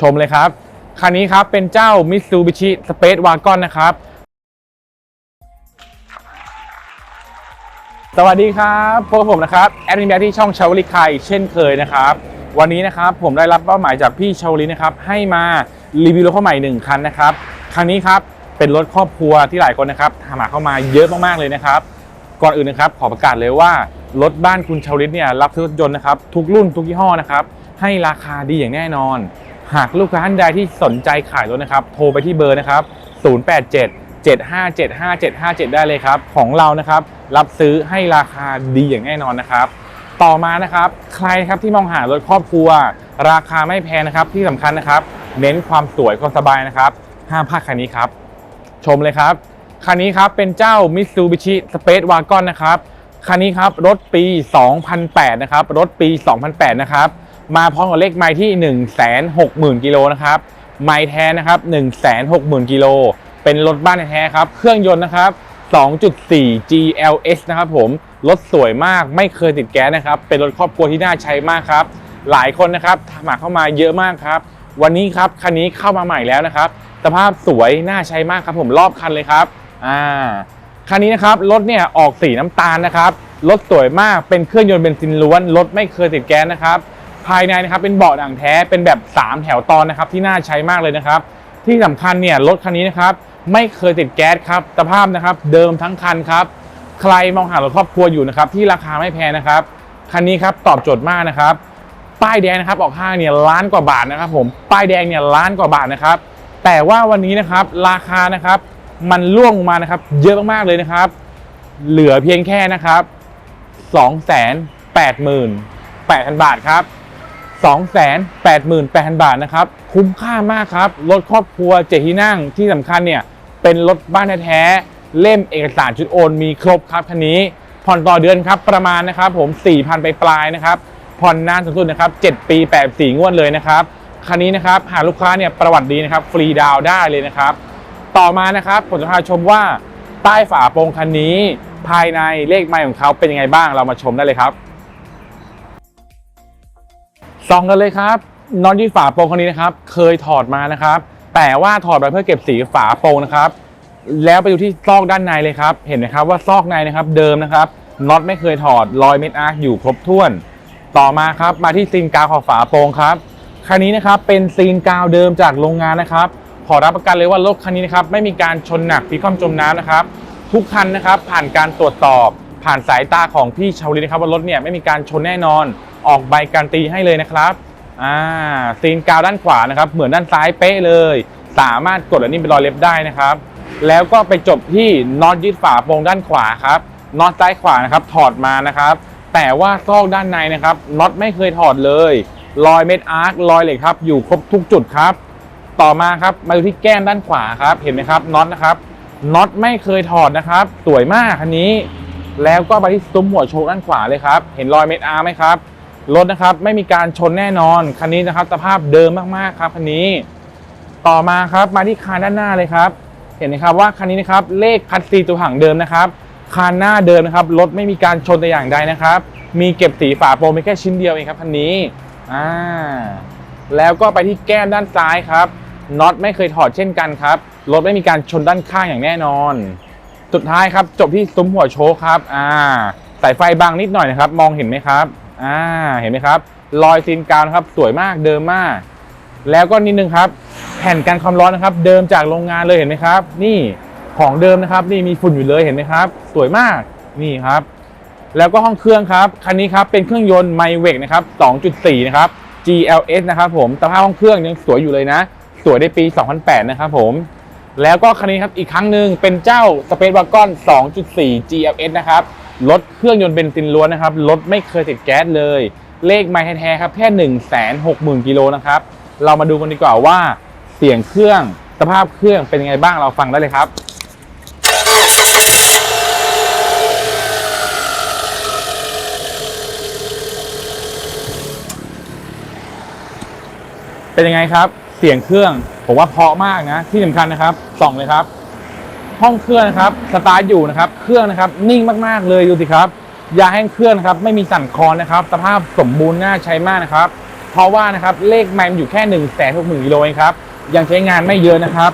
ชมเลยครับคันนี้ครับเป็นเจ้า Mitsubishi Space Wagon นะครับ สวัสดีครับพบกับผมนะครับแอดมินแบที่ช่องชาวลิคายเช่นเคยนะครับ วันนี้นะครับผมได้รับเป้าหมายจากพี่ชาวลินะครับ ให้มารีวิวรถเข้าใหม่หนึ่งคันนะครับครั้งนี้ครับเป็นรถครอบครัวที่หลายคนนะครับถามหาเข้ามาเยอะมากๆเลยนะครับ ก่อนอื่นนะครับขอประกาศเลยว่ารถบ้านคุณชาวลิตเนี่ยรับซื้อรถยนต์นะครับทุกรุ่นทุกยี่ห้อนะครับให้ราคาดีอย่างแน่นอน หากลูกค้าท่านใดที่สนใจขายรถนะครับ โทรไปที่เบอร์นะครับ 087 7575757 ได้เลยครับ ของเรานะครับ รับซื้อให้ราคาดีอย่างแน่นอนนะครับ ต่อมานะครับ ใครครับที่มองหารถครอบครัว ราคาไม่แพงนะครับ ที่สำคัญนะครับ เน้นความสวยความสบายนะครับ ห้ามพลาดคันนี้ครับ ชมเลยครับ คันนี้ครับเป็นเจ้า Mitsubishi Space Wagon นะครับ คันนี้ครับรถปี 2008 นะครับ รถปี 2008 นะครับ มาพร้อมกับเลขไมล์ที่ 160,000กิโลนะครับไมล์แท้นะครับ160,000กิโลเป็นรถบ้านแท้ครับ เครื่องยนต์นะครับ 2.4 GLS นะครับผม รถสวยมากไม่เคยติดแก๊สนะครับ เป็นรถครอบครัวที่น่าใช้มากครับ หลายคนนะครับถมหาเข้ามาเยอะมากครับ วันนี้ครับคันนี้เข้ามาใหม่แล้วนะครับ สภาพสวยน่าใช้มากครับผมรอบคันเลยครับ อ่า คันนี้นะครับรถเนี่ยออกสีน้ำตาลนะครับ รถสวยมากเป็นเครื่องยนต์เบนซินล้วน รถไม่เคยติดแก๊สนะครับ ภายในนะครับเป็นเบาะหนังแท้เป็นแบบ 3 แถวตอนนะครับที่น่าใช้มากเลยนะครับ ที่สำคัญเนี่ยรถคันนี้นะครับไม่เคยติดแก๊สครับสภาพนะครับเดิมทั้งคันครับ ใครมองหารถครอบครัวอยู่นะครับที่ราคาไม่แพงนะครับคันนี้ครับตอบโจทย์มากนะครับ ป้ายแดงนะครับออกห้างเนี่ยล้านกว่าบาทนะครับผมป้ายแดงเนี่ยล้านกว่าบาทนะครับ แต่ว่าวันนี้นะครับราคานะครับมันล่วงลงมานะครับ เยอะมากๆเลยนะครับ เหลือเพียงแค่นะครับ 288,000 บาทครับ 288,000 บาทนะครับ คุ้มค่ามากครับ รถครอบครัวเจ็ดที่นั่งที่สำคัญเนี่ย เป็นรถบ้านแท้ๆเล่มเอกสารชุดโอนมีครบครับคันนี้ ผ่อนต่อเดือนครับประมาณนะครับผม 4,000 ไปปลายนะครับ ผ่อนนานสูงสุดนะครับ 7 ปี84งวดเลยนะครับ คันนี้นะครับหากลูกค้าเนี่ยประวัติดีนะครับฟรีดาวได้เลยนะครับ ต่อมานะครับผมจะพาชมว่าใต้ฝาโปรงคันนี้ ภายในเลขไมล์ของเขาเป็นยังไงบ้างเรามาชมได้เลยครับ ส่องกันเลยครับน็อตที่ฝาโปรงคันนี้นะครับ เคยถอดมานะครับ แต่ว่าถอดไปเพื่อเก็บสีฝาโปรงนะครับ แล้วไปดูที่ซอกด้านในเลยครับ เห็นไหมครับว่าซอกในนะครับเดิมนะครับน็อตไม่เคยถอดรอยเม็ดอาร์คอยู่ครบถ้วน ต่อมาครับมาที่ซีนกาวของฝาโปรงครับคันนี้นะครับเป็นซีนกาวเดิมจากโรงงานนะครับ ขอรับประกันเลยว่ารถคันนี้นะครับไม่มีการชนหนักพิคว่ำจมน้ำนะครับ ทุกคันนะครับผ่านการตรวจสอบ ผ่านสายตาของพี่ชาวลิตนะครับว่ารถเนี่ยไม่มีการชนแน่นอนออกใบการตีให้เลยนะครับอ่าซีนกาวด้านขวานะครับ เหมือนด้านซ้ายเป๊ะเลย สามารถกดอันนี้เป็นรอยเล็บได้นะครับ แล้วก็ไปจบที่น็อตยึดฝาโปรงด้านขวาครับน็อตซ้ายขวานะครับถอดมานะครับ แต่ว่าซอกด้านในนะครับน็อตไม่เคยถอดเลยรอยเม็ดอาร์ครอยเหล็กครับ อยู่ครบทุกจุดครับ ต่อมาครับมาดูที่แก้มด้านขวาครับ เห็นไหมครับน็อตนะครับน็อตไม่เคยถอดนะครับ สวยมากคันนี้ แล้วก็มาที่ซุ้มหัวโชคด้านขวาเลยครับ เห็นรอยเม็ดอาร์ไหมครับ รถนะครับไม่มีการชนแน่นอน คันนี้นะครับสภาพเดิมมากๆครับคันนี้ ต่อมาครับมาที่คานด้านหน้าเลยครับ เห็นไหมครับว่าคันนี้นะครับเลขคัดซีตัวถังเดิมนะครับคานหน้าเดิมนะครับรถไม่มีการชนแต่อย่างใดนะครับ มีเก็บสีฝาโปรงมีแค่ชิ้นเดียวเองครับคันนี้อ่าแล้วก็ไปที่แก้มด้านซ้ายครับน็อตไม่เคยถอดเช่นกันครับรถไม่มีการชนด้านข้างอย่างแน่นอน สุดท้ายครับจบที่ซุ้มหัวโชคครับอ่าสายไฟบางนิดหน่อยนะครับ มองเห็นไหมครับอ่าเห็นไหมครับ รอยซีนกาวนะครับสวยมากเดิมมาก แล้วก็นิดนึงครับ แผ่นกันความร้อนนะครับ เดิมจากโรงงานเลยเห็นไหมครับ นี่ของเดิมนะครับ นี่มีฝุ่นอยู่เลยเห็นไหมครับ สวยมากนี่ครับ แล้วก็ห้องเครื่องครับคันนี้ครับเป็นเครื่องยนต์ไมเวกนะครับ 2.4 นะครับ GLS นะครับผมสภาพห้องเครื่องยังสวยอยู่เลยนะ สวยในปี 2008 นะครับผม แล้วก็คันนี้ครับอีกครั้งหนึ่งเป็นเจ้า Space Wagon 2.4 GLS นะครับรถเครื่องยนต์เบนซินล้วนนะครับรถไม่เคยติดแก๊สเลย เลขไมล์แท้ๆครับแค่ 160,000กิโลนะครับเรามาดูกันดีกว่าว่าเสียงเครื่องสภาพเครื่องเป็นยังไงบ้างเราฟังได้เลยครับเป็นยังไงครับ เสียงเครื่อง ผมว่าเพาะมากนะ ที่สำคัญนะครับส่องเลยครับ ห้องเครื่องนะครับสตาร์ทอยู่นะครับ เครื่องนะครับ นิ่งมากๆเลยดูสิครับยาแห้งเครื่องครับ ไม่มีสั่นคลอนนะครับ สภาพสมบูรณ์น่าใช้มากนะครับถราะว่านะครับเลขไมล์มันอยู่แค่1นึ่งแสนหกหมื่นกิโลเองครับ ยังใช้งานไม่เยอะนะครับ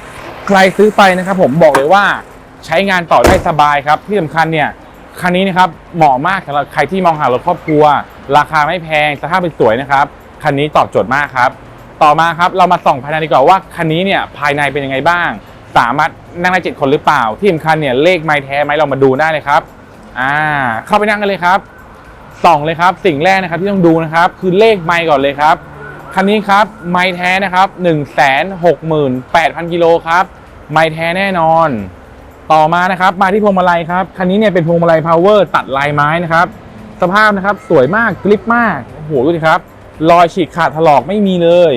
ใครซื้อไปนะครับ ผมบอกเลยว่าใช้งานต่อได้สบายครับ ที่สำคัญเนี่ยคันนี้นะครับเหมาะมากสำหรับใครที่มองหารถครอบครัว ราคาไม่แพงสภาพเป็นสวยนะครับคันนี้ตอบโจทย์มากครับ ต่อมาครับเรามาส่องภายในดีกว่าว่าคันนี้เนี่ยภายในเป็นยังไงบ้าง สามารถนั่งได้เจ็ดคนหรือเปล่า ที่สำคัญเนี่ยเลขไม้แท้ไหมเรามาดูได้เลยครับอ่าเข้าไปนั่งกันเลยครับส่องเลยครับสิ่งแรกนะครับที่ต้องดูนะครับ คือเลขไมล์ก่อนเลยครับคันนี้ครับไมล์แท้นะครับ1 6 8 0 0 0กิโลครับไมล์แท้แน่นอน ต่อมานะครับมาที่พวงมาลัยครับคันนี้เนี่ยเป็นพวงมาลัยพาวเวอร์ตัดลายไม้นะครับสภาพนะครับสวยมากกริปมากโอ้โหดูสิครับ รอยฉีกขาดถลอกไม่มีเลย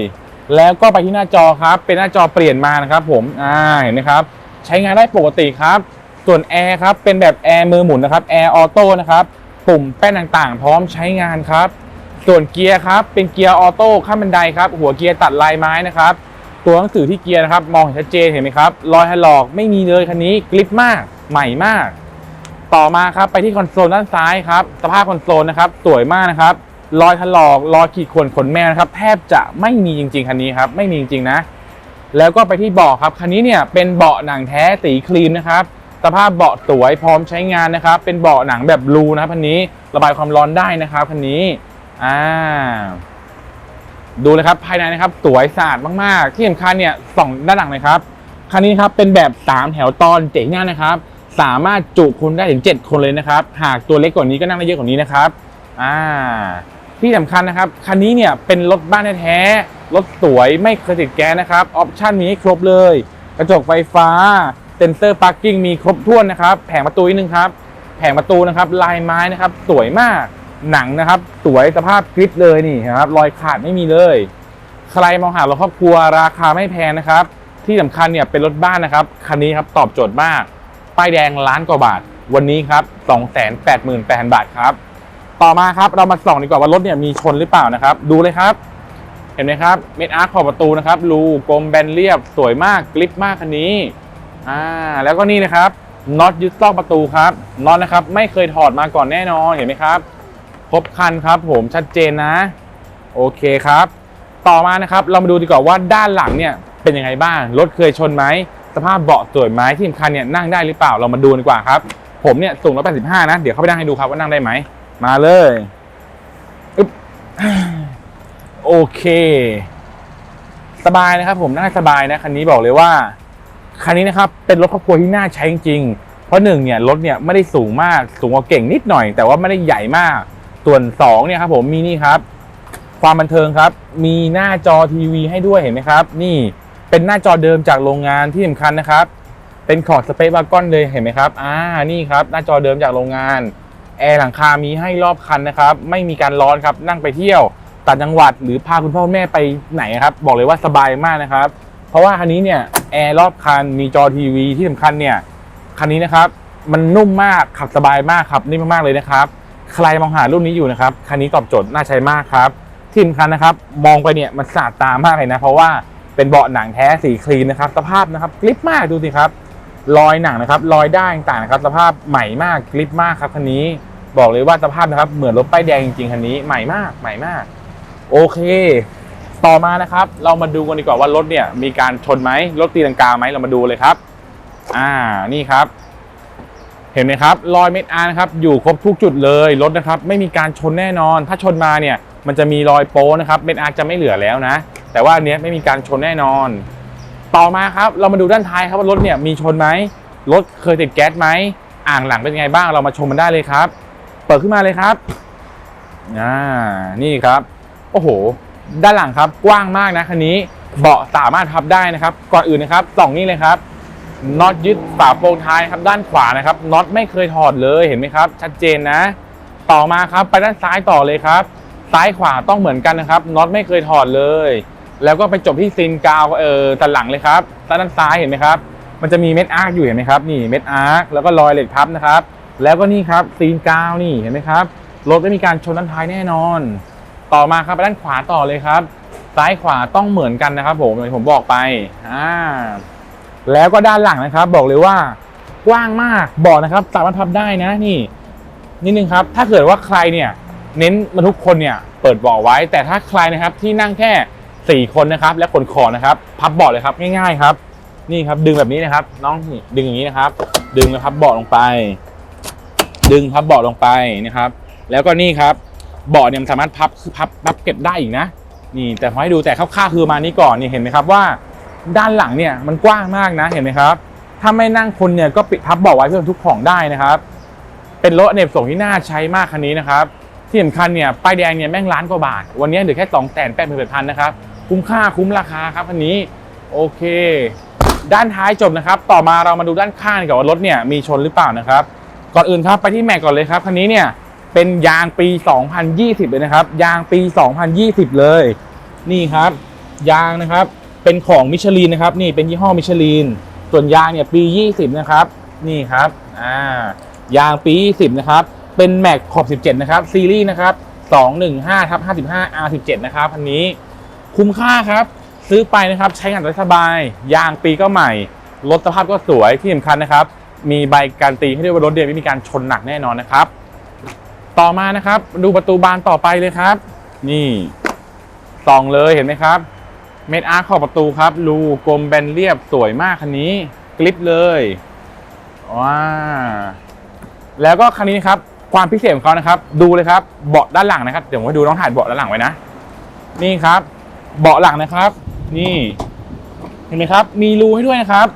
แล้วก็ไปที่หน้าจอครับ เป็นหน้าจอเปลี่ยนมานะครับ ผมอ่าเห็นไหมครับ ใช้งานได้ปกติครับ ส่วนแอร์ครับเป็นแบบแอร์มือหมุนนะครับแอร์ออโต้นะครับปุ่มแป้นต่างๆ พร้อมใช้งานครับ ส่วนเกียร์ครับ เป็นเกียร์ออโต้ขั้นบันไดครับ หัวเกียร์ตัดลายไม้นะครับ ตัวหนังสือที่เกียร์นะครับ มองเห็นชัดเจนเห็นไหมครับ รอยถลอกไม่มีเลยคันนี้กริปมากใหม่มาก ต่อมาครับไปที่คอนโซลด้านซ้ายครับ สภาพคอนโซลนะครับ สวยมากนะครับ รอยถลอกรอยขีดข่วนขนแมวนะครับ แทบจะไม่มีจริง ๆ คันนี้ครับ ไม่มีจริง ๆ นะ แล้วก็ไปที่เบาะครับ คันนี้เนี่ยเป็นเบาะหนังแท้สีครีมนะครับ สภาพเบาะสวยพร้อมใช้งานนะครับ เป็นเบาะหนังแบบบลูนะครับคันนี้ระบายความร้อนได้นะครับคันนี้อ่าดูเลยครับภายในนะครับสวยสะอาดมากๆ ที่สำคัญเนี่ยส่องด้านหลังเลยครับคันนี้ครับเป็นแบบ 3 แถวตอนเจ๋งมากนะครับ สามารถจุคนได้ถึง 7 คนเลยนะครับ หากตัวเล็กกว่านี้ก็นั่งได้เยอะกว่านี้นะครับ อ่า ที่สำคัญนะครับ คันนี้เนี่ยเป็นรถบ้านแท้ๆรถสวยไม่เคยติดแก๊สนะครับ ออปชั่นมีให้ครบเลย กระจกไฟฟ้า เซ็นเซอร์พาร์กิ้งมีครบถ้วนนะครับ แผงประตูนิดนึงครับ แผงประตูนะครับลายไม้นะครับ สวยมาก หนังนะครับ สวยสภาพกริปเลยนี่นะครับ รอยขาดไม่มีเลย ใครมองหารถครอบครัวราคาไม่แพงนะครับ ที่สำคัญเนี่ยเป็นรถบ้านนะครับ คันนี้ครับตอบโจทย์มาก ป้ายแดงล้านกว่าบาท วันนี้ครับ 288,000 บาทครับ ต่อมาครับเรามาส่องดีกว่าว่ารถเนี่ยมีชนหรือเปล่านะครับ ดูเลยครับ เห็นไหมครับเม็ดอาร์คขอบประตูนะครับรูกลมแบนเรียบสวยมากกริปมากคันนี้อ่าแล้วก็นี่นะครับน็อตยึดซอกประตูครับน็อตนะครับไม่เคยถอดมาก่อนแน่นอนเห็นไหมครับครบคันครับผมชัดเจนนะ โอเคครับ ต่อมานะครับเรามาดูดีกว่าว่าด้านหลังเนี่ยเป็นยังไงบ้างรถเคยชนไหมสภาพเบาะสวยไหมที่สำคัญเนี่ยนั่งได้หรือเปล่าเรามาดูดีกว่าครับ ผมเนี่ยสูง185นะ เดี๋ยวเข้าไปนั่งให้ดูครับว่านั่งได้ไหม มาเลยอึ๊บโอเค สบายนะครับผมนั่งได้สบายนะคันนี้บอกเลยว่า คันนี้นะครับ เป็นรถครอบครัวที่น่าใช้จริงๆ เพราะหนึ่งเนี่ยรถเนี่ยไม่ได้สูงมากสูงกว่าเก่งนิดหน่อย แต่ว่าไม่ได้ใหญ่มาก ส่วนสองเนี่ยครับผมมีนี่ครับ ความบันเทิงครับ มีหน้าจอทีวีให้ด้วยเห็นไหมครับ นี่เป็นหน้าจอเดิมจากโรงงานที่สำคัญนะครับ เป็นขอดสเปซวากอนเลยเห็นไหมครับ อ่านี่ครับ หน้าจอเดิมจากโรงงาน แอร์หลังคามีให้รอบคันนะครับ ไม่มีการร้อนครับ นั่งไปเที่ยวต่างจังหวัดหรือพาคุณพ่อแม่ไปไหนครับ บอกเลยว่าสบายมากนะครับ เพราะว่าคันนี้เนี่ยแอร์รอบคันมีจอทีวีที่สำคัญเนี่ยคันนี้นะครับมันนุ่มมากขับสบายมากครับนิ่มมากๆเลยนะครับ ใครมองหารุ่นนี้อยู่นะครับคันนี้ตอบโจทย์น่าใช้มากครับที่สำคัญนะครับ มองไปเนี่ยมันสะอาดตามากเลยนะ เพราะว่าเป็นเบาะหนังแท้สีคลีนนะครับ สภาพนะครับกริปมากดูสิครับรอยหนังนะครับรอยได้ต่างๆนะครับ สภาพใหม่มากกริปมากครับคันนี้ บอกเลยว่าสภาพนะครับ เหมือนรถป้ายแดงจริงๆคันนี้ใหม่มากใหม่มาก โอเค ต่อมานะครับ เรามาดูกันดีกว่าว่ารถเนี่ย มีการชนไหมรถตีลังกาไหมเรามาดูเลยครับ อ่านี่ครับ เห็นไหมครับรอยเม็ดอาร์นะครับ อยู่ครบทุกจุดเลยรถนะครับ ไม่มีการชนแน่นอน ถ้าชนมาเนี่ย มันจะมีรอยโป้นะครับเม็ดอาร์จะไม่เหลือแล้วนะ แต่ว่าอันเนี้ยไม่มีการชนแน่นอน ต่อมาครับเรามาดูด้านท้ายครับว่ารถเนี่ยมีชนไหมรถเคยติดแก๊สไหมอ่างหลังเป็นไงบ้างเรามาชมมันได้เลยครับ เปิดขึ้นมาเลยครับอ่านี่ครับ โอ้โห ด้านหลังครับกว้างมากนะคันนี้เบาะสามารถพับได้นะครับ ก่อนอื่นนะครับส่องนี่เลยครับน็อตยึดฝาโปรงท้ายครับด้านขวานะครับน็อตไม่เคยถอดเลยเห็นไหมครับ ชัดเจนนะ ต่อมาครับไปด้านซ้ายต่อเลยครับ ซ้ายขวาต้องเหมือนกันนะครับน็อตไม่เคยถอดเลย แล้วก็ไปจบที่ซีนกาวเออตันหลังเลยครับด้านซ้ายเห็นไหมครับ มันจะมีเม็ดอาร์คอยู่เห็นไหมครับนี่เม็ดอาร์คแล้วก็รอยเหล็กทับนะครับ แล้วก็นี่ครับซีนกาวนี่เห็นไหมครับรถไม่มีการชนด้านท้ายแน่นอน ต่อมาครับไปด้านขวาต่อเลยครับ ซ้ายขวาต้องเหมือนกันนะครับ ผมอย่างที่ผมบอกไปอ่าแล้วก็ด้านหลังนะครับ บอกเลยว่ากว้างมากเบอกนะครับสามารถพับได้นะนี่นิดนึงครับ ถ้าเกิดว่าใครเนี่ยเน้นบรรทุกคนเนี่ยเปิดเบาะไว้ แต่ถ้าใครนะครับที่นั่งแค่ 4 คนนะครับ และขนของนะครับ พับเบาะเลยครับง่ายๆครับ นี่ครับดึงแบบนี้นะครับ น้องดึงอย่างนี้นะครับ ดึงแล้วพับเบาะลงไป ดึงพับเบาะลงไปนะครับ แล้วก็นี่ครับเบาะเนี่ยมันสามารถพับคือพับพับเก็บได้อีกนะ นี่แต่ขอให้ดูแต่คร่าวๆคือมานี้ก่อนนี่เห็นไหมครับว่า ด้านหลังเนี่ยมันกว้างมากนะเห็นไหมครับ ถ้าไม่นั่งคนเนี่ยก็ปิดพับเบาะไว้เพื่อทุกของได้นะครับ เป็นรถเนกประสงที่น่าใช้มากคันนี้นะครับที่สำคัญเนี่ยป้ายแดงเนี่ยแม่งล้านกว่าบาท วันนี้เหลือแค่สองแสนแปดหมื่นพันนะครับคุ้มค่าคุ้มราคาครับคันนี้โอเค ด้านท้ายจบนะครับ ต่อมาเรามาดูด้านข้างดีกว่ารถเนี่ยมีชนหรือเปล่านะครับ ก่อนอื่นครับไปที่แม็กก่อนเลยครับคันนี้เนี่ยเป็นยางปี 2020 เลยนะครับ ยางปี 2020 เลย นี่ครับ ยางนะครับเป็นของมิชลินนะครับ นี่เป็นยี่ห้อมิชลินส่วนยางเนี่ยปี 20 นะครับ นี่ครับอ่ายางปี 20 นะครับ เป็นแม็กขอบ 17 นะครับซีรีส์นะครับ215ทับ55 R17 นะครับคันนี้คุ้มค่าครับ ซื้อไปนะครับใช้งานได้สบาย ยางปีก็ใหม่รถสภาพก็สวยที่สำคัญนะครับ มีใบการนตีให้ด้วยว่ารถเดียวไม่มีการชนหนักแน่นอนนะครับ ต่อมานะครับดูประตูบานต่อไปเลยครับ นี่ส่องเลยเห็นไหมครับเม็ดอาร์ขอบประตูครับรูกลมแบนเรียบสวยมากคันนี้กลิปเลยว้าแล้วก็คันนี้นะครับความพิเศษของเขานะครับ ดูเลยครับเบาะด้านหลังนะครับเดี๋ยวผมดูน้องถ่ายเบาะด้านหลังไว้นะ นี่ครับ เบาะหลังนะครับ นี่ เห็นไหมครับ มีรูให้ด้วยนะครับ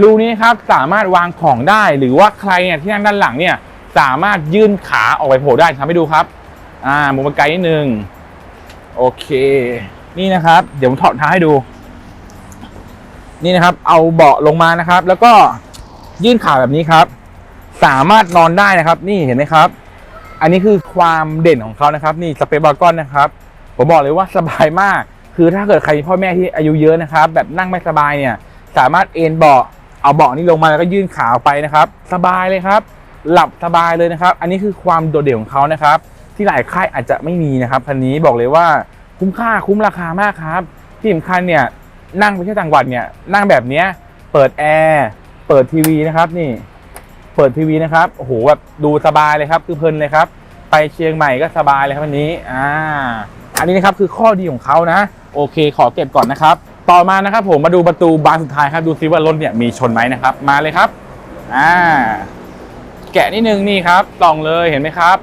รูนี้ครับสามารถวางของได้ หรือว่าใครเนี่ยที่นั่งด้านหลังเนี่ยสามารถยื่นขาออกไปโผล่ได้ทำให้ดูครับ อ่ามุมไกลนิดนึง โอเค นี่นะครับ เดี๋ยวผมถอดท้าให้ดู นี่นะครับ เอาเบาะลงมานะครับ แล้วก็ยื่นขาแบบนี้ครับ สามารถนอนได้นะครับ นี่เห็นไหมครับ อันนี้คือความเด่นของเขานะครับ นี่สเปซบาร์กอนนะครับ ผมบอกเลยว่าสบายมาก คือถ้าเกิดใครมีพ่อแม่ที่อายุเยอะนะครับ แบบนั่งไม่สบายเนี่ย สามารถเอนเบาะ เอาเบาะนี้ลงมาแล้วก็ยื่นขาออกไปนะครับ สบายเลยครับ หลับสบายเลยนะครับ อันนี้คือความโดดเด่นของเขานะครับ ที่หลายค่ายอาจจะไม่มีนะครับคันนี้บอกเลยว่าคุ้มค่าคุ้มราคามากครับ ที่สำคัญเนี่ยนั่งไปเที่ยวต่างจังหวัดเนี่ยนั่งแบบเนี้ยเปิดแอร์เปิดทีวีนะครับนี่ เปิดทีวีนะครับโอ้โหแบบดูสบายเลยครับคือเพลินเลยครับ ไปเชียงใหม่ก็สบายเลยครับวันนี้อ่าอันนี้นะครับคือข้อดีของเขานะ โอเคขอเก็บก่อนนะครับ ต่อมานะครับผมมาดูประตูบานสุดท้ายครับดูซิว่ารถเนี่ยมีชนไหมนะครับ มาเลยครับอ่าแกะนิดนึงนี่ครับส่องเลยเห็นไหมครับ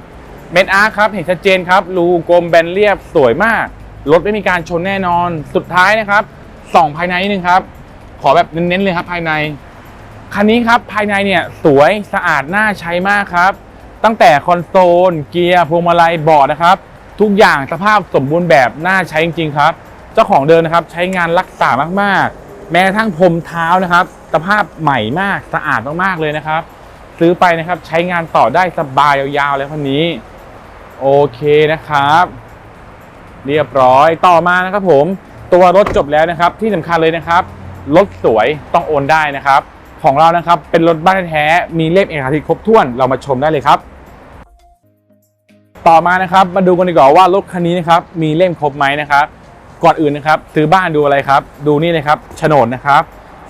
เมนอาร์ครับเห็นชัดเจนครับรูกลมแบนเรียบสวยมากรถไม่มีการชนแน่นอนสุดท้ายนะครับส่องภายในนิดนึงครับ ขอแบบเน้นๆเลยครับภายในคันนี้ครับภายในเนี่ยสวยสะอาดน่าใช้มากครับ ตั้งแต่คอนโซล เกียร์พวงมาลัยเบาะนะครับ ทุกอย่างสภาพสมบูรณ์แบบน่าใช้จริงๆครับ เจ้าของเดินนะครับใช้งานรักษามากๆ แม้กระทั่งพรมเท้านะครับสภาพใหม่มากสะอาดมากๆเลยนะครับ ซื้อไปนะครับใช้งานต่อได้สบายยาวๆเลยคันนี้โอเคนะครับ เรียบร้อยต่อมานะครับผมตัวรถจบแล้วนะครับ ที่สำคัญเลยนะครับรถสวยต้องโอนได้นะครับ ของเรานะครับเป็นรถบ้านแท้ๆมีเล่มเอกสารสิทธิ์ครบถ้วนเรามาชมได้เลยครับ ต่อมานะครับมาดูกันดีกว่าว่ารถคันนี้นะครับมีเล่มครบไหมนะครับ ก่อนอื่นนะครับซื้อบ้านดูอะไรครับ ดูนี่เลยครับโฉนดนะครับ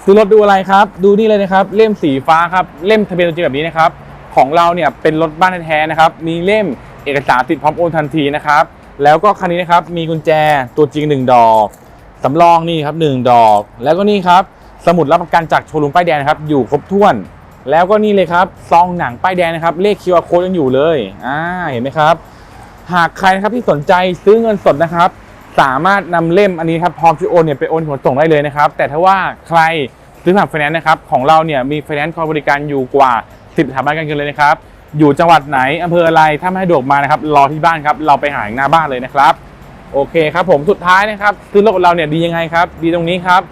ซื้อรถดูอะไรครับ ดูนี่เลยนะครับ เล่มสีฟ้าครับเล่มทะเบียนตัวจริงแบบนี้นะครับ ของเราเนี่ยเป็นรถบ้านแท้ๆนะครับ มีเล่มเอกสารติดพร้อมโอนทันทีนะครับ แล้วก็คันนี้นะครับมีกุญแจตัวจริงหนึ่งดอกสำรองนี่ครับหนึ่งดอก แล้วก็นี่ครับสมุดรับประกันจากโชว์รูมป้ายแดงนะครับ อยู่ครบถ้วน แล้วก็นี่เลยครับซองหนังป้ายแดงนะครับ เลข QR code ยังอยู่เลยอ่าเห็นไหมครับ หากใครนะครับที่สนใจซื้อเงินสดนะครับ สามารถนำเล่มอันนี้ครับพร้อมที่โอนเนี่ยไปโอนขนส่งได้เลยนะครับ แต่ถ้าว่าใครซื้อผ่านไฟแนนซ์นะครับของเราเนี่ยมีไฟแนนซ์คอยบริการอยู่กว่า 10สถาบันการเงินเลยนะครับอยู่จังหวัดไหนอำเภออะไรถ้าไม่สะดวกมานะครับรอที่บ้านครับเราไปหาถึงหน้าบ้านเลยนะครับโอเคครับผมสุดท้ายนะครับซื้อรถของเราเนี่ยดียังไงครับ ดีตรงนี้ครับ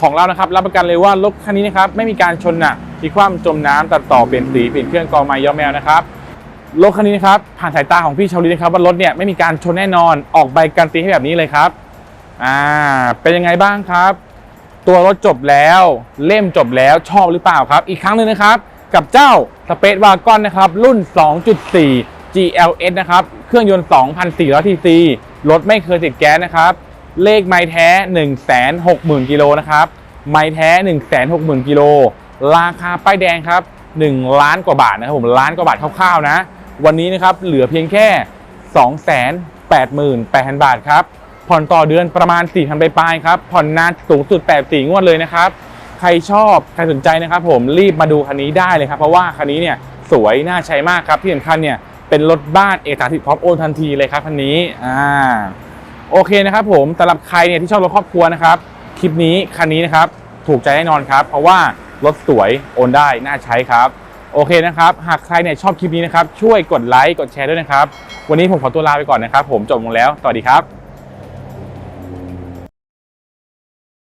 ของเรานะครับรับประกันเลยว่ารถคันนี้นะครับไม่มีการชนนักพลิกคว่ำจมน้ำตัดต่อเปลี่ยนสีเปลี่ยนเครื่องกองไม้ย้อมแมวนะครับ รถคันนี้นะครับผ่านสายตาของพี่ชาวลิตนะครับว่ารถเนี่ยไม่มีการชนแน่นอนออกใบการนตีให้แบบนี้เลยครับอ่าเป็นยังไงบ้างครับ ตัวรถจบแล้วเล่มจบแล้วชอบหรือเปล่าครับ อีกครั้งหนึ่งนะครับ กับเจ้าสเปซวากอนนะครับรุ่น 2.4 GLS นะครับเครื่องยนต์ 2,400 cc รถไม่เคยติดแก๊สนะครับเลขไม้แท้ 160,000กิโลนะครับไม้แท้ 160,000กิโลราคาป้ายแดงครับ1ล้านกว่าบาทนะครับผมล้านกว่าบาทคร่าวๆนะ วันนี้นะครับเหลือเพียงแค่ 288,000 บาทครับ ผ่อนต่อเดือนประมาณ 4,000ไปปลายๆครับ ผ่อนนานสูงสุด 84 งวดเลยนะครับ ใครชอบ ใครสนใจนะครับผมรีบมาดูคันนี้ได้เลยครับ เพราะว่าคันนี้เนี่ยสวยน่าใช้มากครับ ที่สำคัญเนี่ยเป็นรถบ้านเอกสารสิทธิ์พร้อมโอนทันทีเลยครับคันนี้อ่าโอเคนะครับผมสำหรับใครเนี่ยที่ชอบรถครอบครัวนะครับคลิปนี้คันนี้นะครับถูกใจแน่นอนครับ เพราะว่ารถสวยโอนได้น่าใช้ครับ โอเคนะครับ หากใครเนี่ยชอบคลิปนี้นะครับ ช่วยกดไลค์ กดแชร์ด้วยนะครับ วันนี้ผมขอตัวลาไปก่อนนะครับ ผมจบลงแล้ว สวัสดีครับ